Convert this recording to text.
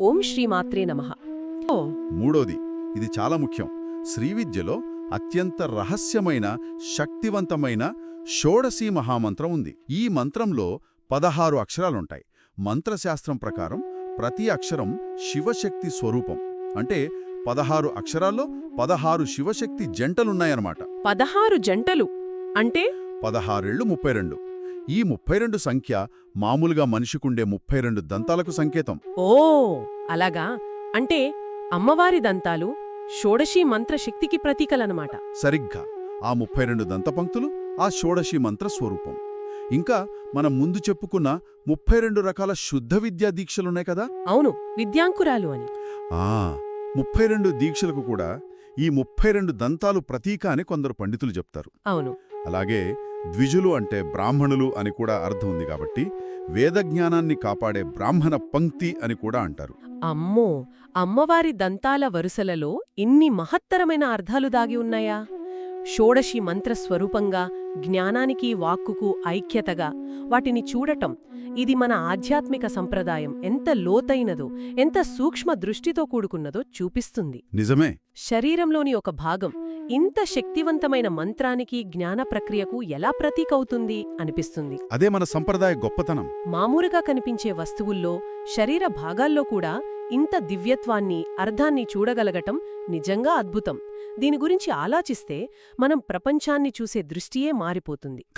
ఓం శ్రీమాత్రే నమః. ఓ మూడోది. ఇది చాలా ముఖ్యం. శ్రీవిద్యలో అత్యంత రహస్యమైన శక్తివంతమైన షోడశీ మహామంత్రం ఉంది. ఈ మంత్రంలో పదహారు అక్షరాలుంటాయి. మంత్రశాస్త్రం ప్రకారం ప్రతి అక్షరం శివశక్తి స్వరూపం. అంటే పదహారు అక్షరాల్లో పదహారు శివశక్తి జంటలున్నాయన్నమాట. పదహారు జంటలు. అంటే? పదహారేళ్ళు ముప్పై రెండు. ఈ ముప్పై రెండు సంఖ్య మామూలుగా మనిషికుండే ముప్పై రెండు దంతాలకు సంకేతం. ఓ అలాగా? అంటే అమ్మవారి దంతాలు షోడశీ మంత్ర శక్తికి ప్రతీకలనమాట సరిగ్గా. ఆ ముప్పై రెండు దంతపంక్తులు ఆ షోడశి మంత్ర స్వరూపం. ఇంకా మనం ముందు చెప్పుకున్న ముప్పై రెండు రకాల శుద్ధ విద్యా దీక్షలున్నాయి కదా? అవును విద్యాంకురాలు అని. ఆ ముప్పై రెండు దీక్షలకు కూడా ఈ ముప్పై రెండు దంతాలు ప్రతీక అని కొందరు పండితులు చెప్తారు. అవును. అలాగే ద్విజులు అంటే బ్రాహ్మణులు అని కూడా అర్థం ఉంది కాబట్టి వేదజ్ఞానాన్ని కాపాడే బ్రాహ్మణ పంక్తి అని కూడా అంటారు. అమ్మో! అమ్మవారి దంతాల వరుసలలో ఇన్ని మహత్తరమైన అర్థాలు దాగి ఉన్నాయా? షోడశి మంత్ర స్వరూపంగా జ్ఞానానికి వాక్కుకు ఐక్యతగా వాటిని చూడటం ఇది మన ఆధ్యాత్మిక సంప్రదాయం ఎంత లోతైనదో ఎంత సూక్ష్మ దృష్టితో కూడుకున్నదో చూపిస్తుంది. నిజమే. శరీరంలోని ఒక భాగం ఇంత శక్తివంతమైన మంత్రానికి జ్ఞాన ప్రక్రియకు ఎలా ప్రతీకవుతుంది అనిపిస్తుంది. అదే మన సంప్రదాయ గొప్పతనం. మామూలుగా కనిపించే వస్తువుల్లో శరీర భాగాల్లో కూడా ఇంత దివ్యత్వాన్ని అర్థాన్ని చూడగలగటం నిజంగా అద్భుతం. దీని గురించి ఆలోచిస్తే మనం ప్రపంచాన్ని చూసే దృష్టియే మారిపోతుంది.